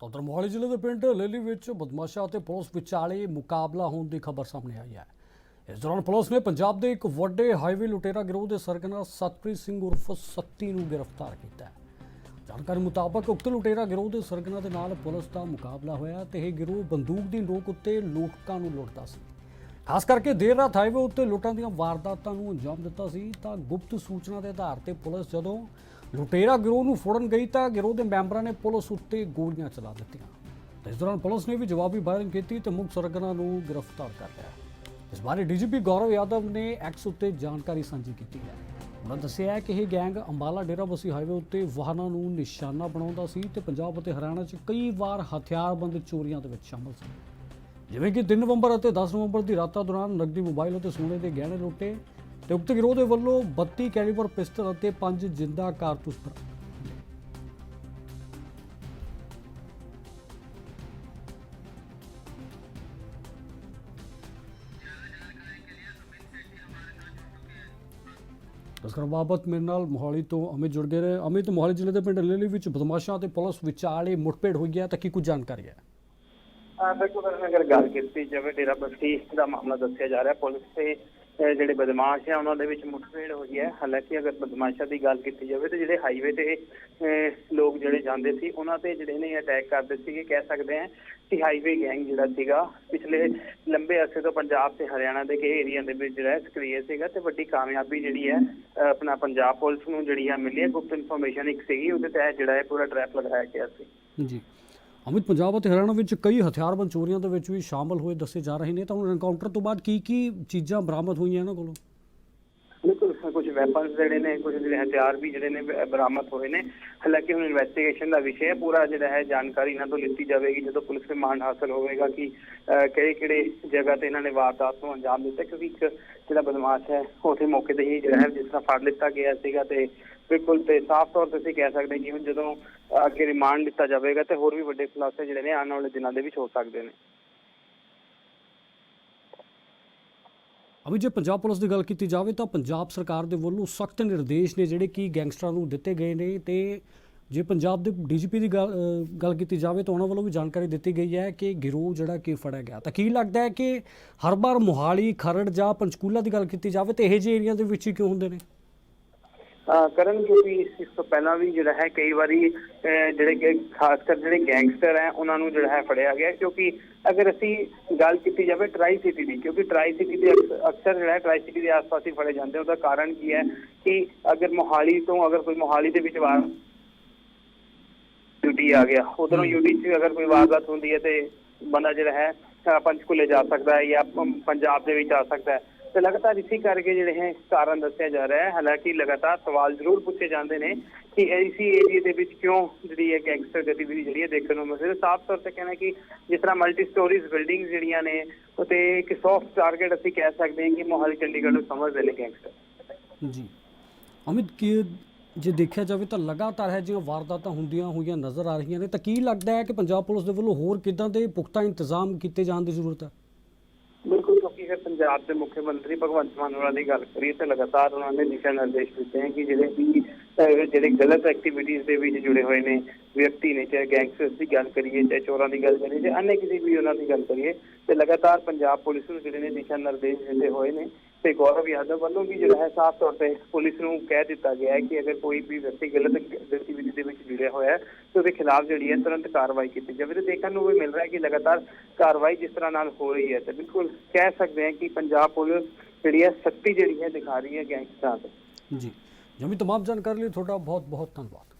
ਤਾਂ ਉਧਰ ਮੋਹਾਲੀ ਜ਼ਿਲ੍ਹੇ ਦੇ ਪਿੰਡ ਲੇਲੀ ਵਿੱਚ ਬਦਮਾਸ਼ਾਂ ਅਤੇ ਪੁਲਿਸ ਵਿਚਾਲੇ ਮੁਕਾਬਲਾ ਹੋਣ ਦੀ ਖਬਰ ਸਾਹਮਣੇ ਆਈ ਹੈ। ਇਸ ਦੌਰਾਨ ਪੁਲਿਸ ਨੇ ਪੰਜਾਬ ਦੇ ਇੱਕ ਵੱਡੇ ਹਾਈਵੇ ਲੁਟੇਰਾ ਗਿਰੋਹ ਦੇ ਸਰਗਨਾ ਸਤਪ੍ਰੀਤ ਸਿੰਘ ਉਰਫ ਸੱਤੀ ਨੂੰ ਗ੍ਰਿਫਤਾਰ ਕੀਤਾ ਜਾਣਕਾਰੀ ਮੁਤਾਬਕ ਉਕਤ ਲੁਟੇਰਾ ਗਿਰੋਹ ਦੇ ਸਰਗਨਾ ਦੇ ਨਾਲ ਪੁਲਿਸ ਦਾ ਮੁਕਾਬਲਾ ਹੋਇਆ ਤੇ ਇਹ ਗਿਰੋਹ ਬੰਦੂਕ ਦੀ ਨੋਕ ਉੱਤੇ ਲੋਕਾਂ ਨੂੰ ਲੁੱਟਦਾ ਸੀ। ਖਾਸ ਕਰਕੇ ਦੇਰ ਰਾਤ ਹਾਈਵੇ ਉੱਤੇ ਲੁੱਟਾਂ ਦੀਆਂ ਵਾਰਦਾਤਾਂ ਨੂੰ ਅੰਜਾਮ ਦਿੱਤਾ ਸੀ ਤਾਂ ਗੁਪਤ ਸੂਚਨਾ ਦੇ ਆਧਾਰ ਤੇ ਪੁਲਿਸ ਜਦੋਂ ਲੁਟੇਰਾ ਗਿਰੋਹ ਨੂੰ ਫੜਨ ਗਈ ਤਾਂ ਗਿਰੋਹ ਦੇ ਮੈਂਬਰਾਂ ਨੇ ਪੁਲਿਸ ਉੱਤੇ ਗੋਲੀਆਂ ਚਲਾ ਦਿੱਤੀਆਂ। ਤੇ ਇਸ ਦੌਰਾਨ ਪੁਲਿਸ ਨੇ ਵੀ ਜਵਾਬੀ ਫਾਇਰਿੰਗ ਕੀਤੀ ਤੇ ਮੁੱਖ ਸਰਗਨਾ ਨੂੰ ਗ੍ਰਿਫਤਾਰ ਕਰ ਲਿਆ। ਇਸ ਬਾਰੇ ਡੀਜੀਪੀ ਗੌਰਵ ਯਾਦਵ ਨੇ ਐਕਸ ਉੱਤੇ ਜਾਣਕਾਰੀ ਸਾਂਝੀ ਕੀਤੀ ਹੈ। ਉਹਨਾਂ ਦੱਸਿਆ ਹੈ ਕਿ ਇਹ ਗੈਂਗ ਅੰਬਾਲਾ ਡੇਰਾਬੱਸੀ ਹਾਈਵੇ ਉੱਤੇ ਵਾਹਨਾਂ ਨੂੰ ਨਿਸ਼ਾਨਾ ਬਣਾਉਂਦਾ ਸੀ ਤੇ ਪੰਜਾਬ ਅਤੇ ਹਰਿਆਣਾ 'ਚ ਕਈ ਵਾਰ ਹਥਿਆਰਬੰਦ ਚੋਰੀਆਂ ਦੇ ਵਿੱਚ ਸ਼ਾਮਲ ਸੀ। ਜਿਵੇਂ ਕਿ 3 ਨਵੰਬਰ ਅਤੇ 10 ਨਵੰਬਰ ਦੀ ਰਾਤਾਂ ਦੌਰਾਨ ਨਕਦੀ ਮੋਬਾਈਲ ਅਤੇ ਸੋਨੇ ਦੇ ਗਹਿਣੇ ਲੁੱਟੇ ਤੇ ਉਕਤ ਗਿਰੋਹ ਦੇ ਵੱਲੋਂ 32 ਕੈਲੀਬਰ ਪਿਸਟਲ ਅਤੇ 5 ਜਿੰਦਾ ਕਾਰਤੂਸ ਬਰਾਮਦ। ਇਸ ਬਾਬਤ ਮੇਰੇ ਨਾਲ ਮੋਹਾਲੀ ਤੋਂ ਅਮਿਤ ਜੁੜ ਗਏ ਨੇ। ਅਮਿਤ, ਮੋਹਾਲੀ ਜ਼ਿਲ੍ਹੇ ਦੇ ਪਿੰਡ ਲੇਲੀ ਵਿੱਚ ਬਦਮਾਸ਼ਾਂ ਤੇ ਪੁਲਿਸ ਵਿਚਾਲੇ ਮੁੱਠਭੇੜ ਹੋਈ ਹੈ ਤਾਂ ਕੀ ਕੁਝ ਜਾਣਕਾਰੀ ਹੈ? ਆ ਅਗਰ ਗੱਲ ਕੀਤੀ ਜਾਵੇ, ਡੇਰਾ ਬਸਤੀ ਦਾ ਮਾਮਲਾ ਦੱਸਿਆ ਜਾ ਰਿਹਾ। ਪੁਲਿਸ ਤੇ ਜਿਹੜੇ ਬਦਮਾਸ਼ ਆ, ਉਹਨਾਂ ਦੇ ਵਿੱਚ ਮੁੱਠਭੇੜ ਹੋਈ ਹੈ। ਹਾਲਾਂਕਿ ਅਗਰ ਬਦਮਾਸ਼ਾਂ ਦੀ ਗੱਲ ਕੀਤੀ ਜਾਵੇ ਤੇ ਜਿਹੜੇ ਹਾਈਵੇ ਤੇ ਲੋਕ ਜਿਹੜੇ ਜਾਂਦੇ ਸੀ, ਉਹਨਾਂ ਤੇ ਜਿਹੜੇ ਨੇ ਅਟੈਕ ਕਰਦੇ ਸੀਗੇ, ਕਹਿ ਸਕਦੇ ਆ ਕਿ ਹਾਈਵੇ ਗੈਂਗ ਜਿਹੜਾ ਸੀਗਾ, ਪਿਛਲੇ ਲੰਬੇ ਅਰਸੇ ਤੋਂ ਪੰਜਾਬ ਤੇ ਹਰਿਆਣਾ ਦੇ ਕਈ ਏਰੀਆ ਦੇ ਵਿੱਚ ਜਿਹੜਾ ਸਕਰੀਏ ਸੀਗਾ ਤੇ ਵੱਡੀ ਕਾਮਯਾਬੀ ਜਿਹੜੀ ਹੈ ਆਪਣਾ ਪੰਜਾਬ ਪੁਲਿਸ ਨੂੰ ਜਿਹੜੀ ਆ ਮਿਲੀ ਹੈ। ਗੁਪਤ ਇਨਫੋਰਮੇਸ਼ਨ ਇੱਕ ਸੀਗੀ, ਉਹਦੇ ਤਹਿਤ ਜਿਹੜਾ ਹੈ ਪੂਰਾ ਟਰੈਪ ਲਗਾਇਆ ਗਿਆ ਸੀ। ਜੀ। ਅਮਿਤ, ਪੰਜਾਬ ਅਤੇ ਹਰਿਆਣਾ ਵਿੱਚ ਕਈ ਹਥਿਆਰਬੰਦ ਚੋਰੀਆਂ ਦੇ ਵਿੱਚ ਵੀ ਸ਼ਾਮਲ ਹੋਏ ਦੱਸੇ ਜਾ ਰਹੇ ਨੇ। ਤਾਂ ਹੁਣ ਐਨਕਾਊਂਟਰ ਤੋਂ ਬਾਅਦ ਕੀ ਕੀ ਚੀਜ਼ਾਂ ਬਰਾਮਦ ਹੋਈਆਂ ਇਹਨਾਂ ਕੋਲੋਂ? ਬਿਲਕੁਲ ਕੁਝ ਵੈਪਨਸ ਜਿਹੜੇ ਨੇ, ਕੁਝ ਜਿਹੜੇ ਹਥਿਆਰ ਵੀ ਜਿਹੜੇ ਨੇ ਬਰਾਮਦ ਹੋਏ ਨੇ। ਹਾਲਾਂਕਿ ਹੁਣ ਇਨਵੈਸਟੀਗੇਸ਼ਨ ਦਾ ਵਿਸ਼ਾ ਹੈ, ਪੂਰਾ ਜਿਹੜਾ ਹੈ ਜਾਣਕਾਰੀ ਇਹਨਾਂ ਤੋਂ ਲਿੱਤੀ ਜਾਵੇਗੀ। ਜਦੋਂ ਪੁਲਿਸ ਰਿਮਾਂਡ ਹਾਸਲ ਹੋਵੇਗਾ ਕਿ ਕਿਹੜੇ ਕਿਹੜੇ ਜਗ੍ਹਾ ਤੇ ਇਹਨਾਂ ਨੇ ਵਾਰਦਾਤ ਨੂੰ ਅੰਜਾਮ ਦਿੱਤਾ, ਕਿਉਂਕਿ ਇੱਕ ਜਿਹੜਾ ਬਦਮਾਸ਼ ਹੈ ਉਥੇ ਮੌਕੇ ਤੇ ਹੀ ਜਿਹੜਾ ਹੈ, ਜਿਸ ਤਰ੍ਹਾਂ ਫੜ ਲਿੱਤਾ ਗਿਆ ਸੀਗਾ ਤੇ ਬਿਲਕੁਲ ਤੇ ਸਾਫ਼ ਤੌਰ ਤੇ ਅਸੀਂ ਕਹਿ ਸਕਦੇ ਹਾਂ ਕਿ ਹੁਣ ਜਦੋਂ ਅੱਗੇ ਰਿਮਾਂਡ ਲਿੱਤਾ ਜਾਵੇਗਾ ਤੇ ਹੋਰ ਵੀ ਵੱਡੇ ਖੁਲਾਸੇ ਜਿਹੜੇ ਨੇ ਆਉਣ ਵਾਲੇ ਦਿਨਾਂ ਦੇ ਵਿੱਚ ਹੋ ਸਕਦੇ ਨੇ। ਅਭੀ ਜੇ ਪੰਜਾਬ ਪੁਲਿਸ ਦੀ ਗੱਲ ਕੀਤੀ ਜਾਵੇ ਤਾਂ ਪੰਜਾਬ ਸਰਕਾਰ ਦੇ ਵੱਲੋਂ ਸਖਤ ਨਿਰਦੇਸ਼ ਨੇ ਜਿਹੜੇ ਕਿ ਗੈਂਗਸਟਰਾਂ ਨੂੰ ਦਿੱਤੇ ਗਏ ਨੇ ਤੇ ਜੇ ਪੰਜਾਬ ਦੇ ਡੀਜੀਪੀ ਦੀ ਗੱਲ ਗੱਲ ਕੀਤੀ ਜਾਵੇ ਤਾਂ ਉਹਨਾਂ ਵੱਲੋਂ ਵੀ ਜਾਣਕਾਰੀ ਦਿੱਤੀ ਗਈ ਹੈ ਕਿ ਗਿਰੋਹ ਜਿਹੜਾ ਕਿ ਫੜਿਆ ਗਿਆ। ਤਾਂ ਕੀ ਲੱਗਦਾ ਹੈ ਕਿ ਹਰ ਵਾਰ ਮੋਹਾਲੀ, ਖਰੜ ਜਾਂ ਪੰਚਕੂਲਾ ਦੀ ਗੱਲ ਕੀਤੀ ਜਾਵੇ ਤੇ ਇਹੋ ਜਿਹੇ ਏਰੀਆ ਦੇ ਵਿੱਚ ਹੀ ਕਿਉਂ ਹੁੰਦੇ ਨੇ? ਕਰਨ ਕਿਉਂਕਿ ਇਸ ਤੋਂ ਪਹਿਲਾਂ ਵੀ ਜਿਹੜਾ ਹੈ ਕਈ ਵਾਰੀ ਜਿਹੜੇ ਕਿ ਖਾਸ ਕਰ ਜਿਹੜੇ ਗੈਂਗਸਟਰ ਹੈ ਉਹਨਾਂ ਨੂੰ ਜਿਹੜਾ ਹੈ ਫੜਿਆ ਗਿਆ ਕਿਉਂਕਿ ਅਗਰ ਅਸੀਂ ਗੱਲ ਕੀਤੀ ਜਾਵੇ ਟਰਾਈ ਸਿਟੀ ਦੀ ਕਿਉਂਕਿ ਟਰਾਈ ਸਿਟੀ ਦੇ ਅਕਸ- ਅਕਸਰ ਜਿਹੜਾ ਟਰਾਈ ਸਿਟੀ ਦੇ ਆਸ-ਪਾਸ ਹੀ ਫੜੇ ਜਾਂਦੇ ਉਹਦਾ ਕਾਰਨ ਕੀ ਹੈ ਕਿ ਅਗਰ ਮੋਹਾਲੀ ਤੋਂ ਅਗਰ ਕੋਈ ਮੋਹਾਲੀ ਦੇ ਵਿੱਚ ਵਾਰ ਯੂਟੀ ਆ ਗਿਆ ਉਧਰੋਂ ਯੂਟੀ 'ਚ ਅਗਰ ਕੋਈ ਵਾਰਦਾਤ ਹੁੰਦੀ ਹੈ ਤੇ ਬੰਦਾ ਜਿਹੜਾ ਹੈ ਪੰਚਕੂਲੇ ਜਾ ਸਕਦਾ ਹੈ ਜਾਂ ਪੰਜਾਬ ਦੇ ਵਿੱਚ ਆ ਸਕਦਾ ਹੈ। ਤੇ ਲਗਾਤਾਰ ਇਸੇ ਕਰਕੇ ਜਿਹੜੇ ਹੈ ਕਾਰਨ ਦੱਸਿਆ ਜਾ ਰਿਹਾ ਹੈ। ਹਾਲਾਂਕਿ ਲਗਾਤਾਰ ਸਵਾਲ ਜ਼ਰੂਰ ਪੁੱਛੇ ਜਾਂਦੇ ਨੇ ਕਿ ਇਸੀ ਏਰੀਆ ਦੇ ਵਿੱਚ ਕਿਉਂ ਜਿਹੜੀ ਹੈ ਗੈਂਗਸਟਰ ਗਤੀਵਿਧੀ ਜਿਹੜੀ ਹੈ ਦੇਖਣ ਨੂੰ ਮਿਲ ਹੈ। ਸਾਫ਼ ਤੌਰ ਤੇ ਕਹਿਣਾ ਕਿ ਜਿਸ ਤਰ੍ਹਾਂ ਮਲਟੀ ਸਟੋਰੀਜ਼ ਬਿਲਡਿੰਗਸ ਜਿਹੜੀਆਂ ਨੇ ਉਤੇ ਇੱਕ ਸੌਫਟ ਟਾਰਗੇਟ ਅਸੀਂ ਕਹਿ ਸਕਦੇ ਹਾਂ ਕਿ ਮੋਹਾਲੀ, ਚੰਡੀਗੜ੍ਹ ਨੂੰ ਸਮਝਦੇ ਨੇ ਗੈਂਗਸਟਰ ਜੀ। ਅਮਿਤ, ਕੀ ਜੇ ਦੇਖਿਆ ਜਾਵੇ ਤਾਂ ਲਗਾਤਾਰ ਹੈ ਜਿਹੀਆਂ ਵਾਰਦਾਤਾਂ ਹੁੰਦੀਆਂ ਹੋਈਆਂ ਨਜ਼ਰ ਆ ਰਹੀਆਂ ਨੇ, ਤਾਂ ਕੀ ਲੱਗਦਾ ਹੈ ਕਿ ਪੰਜਾਬ ਪੁਲਿਸ ਦੇ ਵੱਲੋਂ ਹੋਰ ਕਿੱਦਾਂ ਦੇ ਪੁਖਤਾ ਇੰਤਜ਼ਾਮ ਕੀਤੇ ਜਾਣ ਦੀ ਜ਼ਰੂਰਤ ਹੈ? ਪੰਜਾਬ ਦੇ ਮੁੱਖ ਮੰਤਰੀ ਭਗਵੰਤ ਮਾਨ ਹੋਰਾਂ ਦੀ ਗੱਲ ਕਰੀਏ ਤੇ ਲਗਾਤਾਰ ਉਹਨਾਂ ਨੇ ਦਿਸ਼ਾ ਨਿਰਦੇਸ਼ ਦਿੱਤੇ ਹਨ ਕਿ ਜਿਹੜੇ ਵੀ ਜਿਹੜੇ ਗਲਤ ਐਕਟੀਵਿਟੀਜ਼ ਦੇ ਵਿੱਚ ਜੁੜੇ ਹੋਏ ਨੇ, ਵਿਅਕਤੀ ਨੇ, ਚਾਹੇ ਗੈਂਗਸਟਰਸ ਦੀ ਗੱਲ ਕਰੀਏ, ਚਾਹੇ ਚੋਰਾਂ ਦੀ ਗੱਲ ਕਰੀਏ ਚਾਹੇ ਅન્ય ਕਿਸੇ ਵੀ ਉਹਨਾਂ ਦੀ ਗੱਲ ਕਰੀਏ, ਤੇ ਲਗਾਤਾਰ ਪੰਜਾਬ ਪੁਲਿਸ ਨੂੰ ਜਿਹੜੇ ਨੇ ਦਿਸ਼ਾ ਨਿਰਦੇਸ਼ ਦਿੱਤੇ ਹੋਏ ਨੇ ਤੇ ਗੌਰਵ ਯਾਦਵ ਵੱਲੋਂ ਵੀ ਜਿਹੜਾ ਹੈ ਸਾਫ਼ ਤੌਰ ਤੇ ਪੁਲਿਸ ਨੂੰ ਕਹਿ ਦਿੱਤਾ ਗਿਆ ਹੈ ਕਿ ਅਗਰ ਕੋਈ ਵੀ ਵਿਅਕਤੀ ਗਲਤ ਗਤੀਵਿਧੀ ਦੇ ਵਿੱਚ ਜੁੜਿਆ ਹੋਇਆ ਹੈ ਤੇ ਉਹਦੇ ਖਿਲਾਫ ਜਿਹੜੀ ਹੈ ਤੁਰੰਤ ਕਾਰਵਾਈ ਕੀਤੀ ਜਾਵੇ ਤੇ ਦੇਖਣ ਨੂੰ ਵੀ ਮਿਲ ਰਿਹਾ ਹੈ ਕਿ ਲਗਾਤਾਰ ਕਾਰਵਾਈ ਜਿਸ ਤਰ੍ਹਾਂ ਨਾਲ ਹੋ ਰਹੀ ਹੈ ਤੇ ਬਿਲਕੁਲ ਕਹਿ ਸਕਦੇ ਹਾਂ ਕਿ ਪੰਜਾਬ ਪੁਲਿਸ ਜਿਹੜੀ ਹੈ ਸਖਤੀ ਜਿਹੜੀ ਹੈ ਦਿਖਾ ਰਹੀ ਹੈ ਗੈਂਗਸਟਰਾਂ ਤੇ। ਜੀ। ਜਮੀ ਤਮਾਮ ਜਾਣਕਾਰੀ ਲਈ ਤੁਹਾਡਾ ਬਹੁਤ ਬਹੁਤ ਧੰਨਵਾਦ।